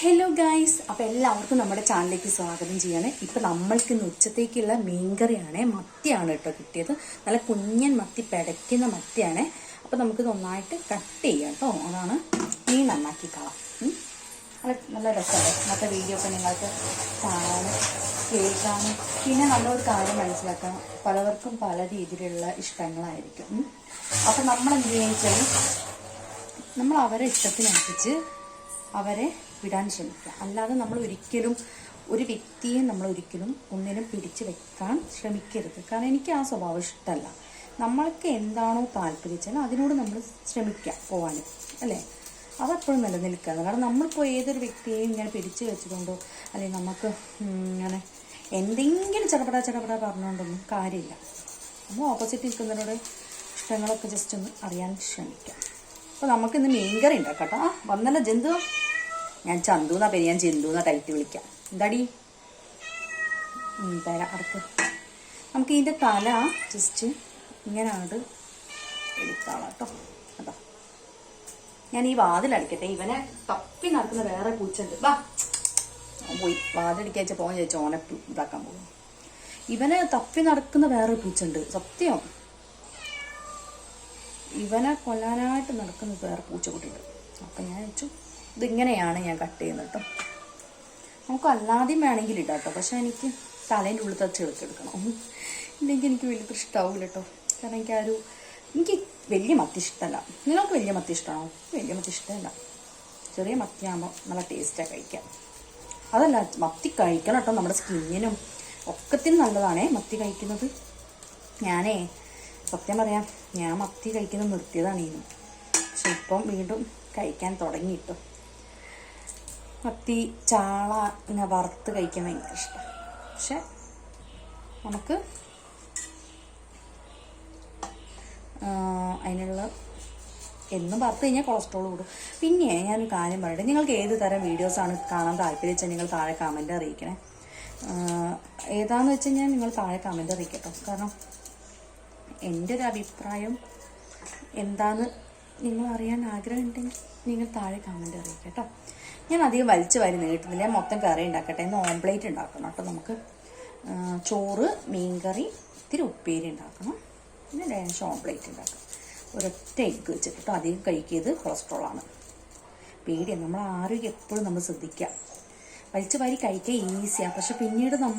Hello guys അപ്പോൾ എല്ലാവർക്കും നമ്മുടെ ചാനലിലേക്ക് സ്വാഗതം ചെയ്യാണ്. ഇപ്പോൾ നമ്മൾക്ക് ഇന്ന് ഉച്ചത്തേക്കുള്ള മീൻകറിയാണ് മത്തിയാണ് കേട്ടോ കിട്ടിയത്. നല്ല കുഞ്ഞൻ മത്തി പിടയ്ക്കുന്ന മത്തിയാണ്. അപ്പോൾ നമുക്ക് നന്നായിട്ട് കട്ട് ചെയ്യാം കേട്ടോ. അതാണ് മീൻ നന്നാക്കി കളാം. നല്ല രസമല്ലേ ഇന്നത്തെ വീഡിയോ ഒക്കെ നിങ്ങൾക്ക് കാണാനും കേൾക്കാനും പിന്നെ നല്ലൊരു കാര്യം മനസ്സിലാക്കണം പലവർക്കും പല രീതിയിലുള്ള ഇഷ്ടങ്ങളായിരിക്കും. അപ്പോൾ നമ്മൾ എന്ത് വെച്ചാൽ നമ്മൾ അവരെ ഇഷ്ടത്തിനനുസരിച്ച് അവരെ വിടാൻ ശ്രമിക്കുക. അല്ലാതെ നമ്മൾ ഒരിക്കലും ഒരു വ്യക്തിയെ നമ്മൾ ഒരിക്കലും ഒന്നിനും പിടിച്ചു വെക്കാൻ ശ്രമിക്കരുത്. കാരണം എനിക്ക് ആ സ്വഭാവം ഇഷ്ടമല്ല. നമ്മൾക്ക് എന്താണോ താല്പര്യച്ചാൽ അതിനോട് നമ്മൾ ശ്രമിക്കുക പോകാനും അല്ലേ? അതെപ്പോഴും നിലനിൽക്കുക. കാരണം നമ്മളിപ്പോൾ ഏതൊരു വ്യക്തിയെയും ഇങ്ങനെ പിടിച്ചു വെച്ചുകൊണ്ടോ അല്ലെങ്കിൽ നമുക്ക് ഇങ്ങനെ എന്തെങ്കിലും ചടപട ചടപട പറഞ്ഞുകൊണ്ടൊന്നും കാര്യമില്ല. നമ്മൾ ഓപ്പോസിറ്റ് നിൽക്കുന്നവരോട് ഇഷ്ടങ്ങളൊക്കെ ജസ്റ്റ് ഒന്ന് അറിയാൻ ശ്രമിക്കാം അപ്പോൾ നമുക്കിന്ന് മീൻകറി ഉണ്ടാക്കാം കേട്ടോ. ആ വന്നല്ല ജന്തു. ഞാൻ ചന്തു എന്നാ പേര് ഞാൻ ജന്തു എന്നാ ടൈറ്റ് വിളിക്കാം. എന്താടി? തരാം അടുത്ത് നമുക്ക് ഇതിന്റെ തല ജസ്റ്റ് ഇങ്ങനെ അങ്ങോട്ട് എടുത്താളാം കേട്ടോ അതാ. ഞാൻ ഈ വാതിലടിക്കട്ടെ ഇവനെ തപ്പി നടക്കുന്ന വേറെ പൂച്ചുണ്ട് വാ. പോയി. വാതിലടിക്കാൻ വെച്ചാൽ പോകാൻ ചോദിച്ചാൽ ഓനെ ഇതാക്കാൻ പോകും. ഇവനെ തപ്പി നടക്കുന്ന വേറെ പൂച്ചുണ്ട് സത്യം. ഇവനെ കൊല്ലാനായിട്ട് നടക്കുന്ന വേറെ പൂച്ചക്കുട്ടിയുണ്ട്. അപ്പം ഞാൻ വെച്ചു ഇതിങ്ങനെയാണ് ഞാൻ കട്ട് ചെയ്യുന്നത് കേട്ടോ നമുക്ക് അല്ലാതെയും വേണമെങ്കിൽ ഇടാം കേട്ടോ പക്ഷെ എനിക്ക് തലേന്റെ ഉള്ളിൽ തച്ച് എടുക്കണം. ഇല്ലെങ്കിൽ എനിക്ക് വലിയ ഇഷ്ടമാവില്ല കേട്ടോ കാരണം എനിക്ക് ആ ഒരു എനിക്ക് വലിയ മത്തി ഇഷ്ടമല്ല നിങ്ങൾക്ക് വലിയ മത്തി ഇഷ്ടമാണോ വലിയ മത്തി ഇഷ്ടമല്ല ചെറിയ മത്തിയാകുമ്പോൾ നല്ല ടേസ്റ്റാണ് കഴിക്കാം അതല്ല മത്തി കഴിക്കണം കേട്ടോ നമ്മുടെ സ്കിന്നിനും ഒക്കത്തിനും നല്ലതാണേ മത്തി കഴിക്കുന്നത്. ഞാനേ സത്യം പറയാം ഞാൻ മത്തി കഴിക്കുന്നത് നിർത്തിയതാണ് ഇന്നും. പക്ഷെ ഇപ്പം വീണ്ടും കഴിക്കാൻ തുടങ്ങിയിട്ടു. മത്തി ചാള ഇങ്ങനെ വറുത്ത് കഴിക്കാൻ ഭയങ്കര ഇഷ്ടമാണ് പക്ഷെ നമുക്ക് അതിനുള്ള എന്നും വറുത്ത് കഴിഞ്ഞാൽ കൊളസ്ട്രോൾ കൂടും. പിന്നെ ഞാനൊരു കാര്യം പറയട്ടെ. നിങ്ങൾക്ക് ഏത് തരം വീഡിയോസാണ് കാണാൻ താല്പര്യം വെച്ചാൽ നിങ്ങൾ താഴെ കമന്റ് അറിയിക്കണേ. ഏതാണെന്ന് വെച്ച് കഴിഞ്ഞാൽ നിങ്ങൾ താഴെ കമന്റ് അറിയിക്കട്ടോ. കാരണം എന്റെ ഒരു അഭിപ്രായം എന്താന്ന് നിങ്ങൾ അറിയാൻ ആഗ്രഹം ആഗ്രഹമുണ്ടെങ്കിൽ നിങ്ങൾ താഴെ കമന്റ് അറിയിക്കുക കേട്ടോ. ഞാൻ അധികം വലിച്ചു വാരി നീട്ടുന്നില്ല. മൊത്തം കറി ഉണ്ടാക്കട്ടെ ഇന്ന് ഓംപ്ലേറ്റ് ഉണ്ടാക്കണം കേട്ടോ നമുക്ക്. ചോറ് മീൻകറി ഇത്തിരി ഉപ്പേരി ഉണ്ടാക്കണം. പിന്നെ ലേശം ഓംപ്ലേറ്റ് ഉണ്ടാക്കണം. ഒരൊറ്റ എഗ്ഗ് വെച്ചിട്ട് കേട്ടോ. അധികം കഴിക്കിയത് കൊളസ്ട്രോളാണ് പേടിയാണ് നമ്മൾ ആരോഗ്യം എപ്പോഴും നമ്മൾ ശ്രദ്ധിക്കുക. വലിച്ചു വാരി കഴിക്കാൻ ഈസിയാണ് പക്ഷെ പിന്നീട് നമ്മൾ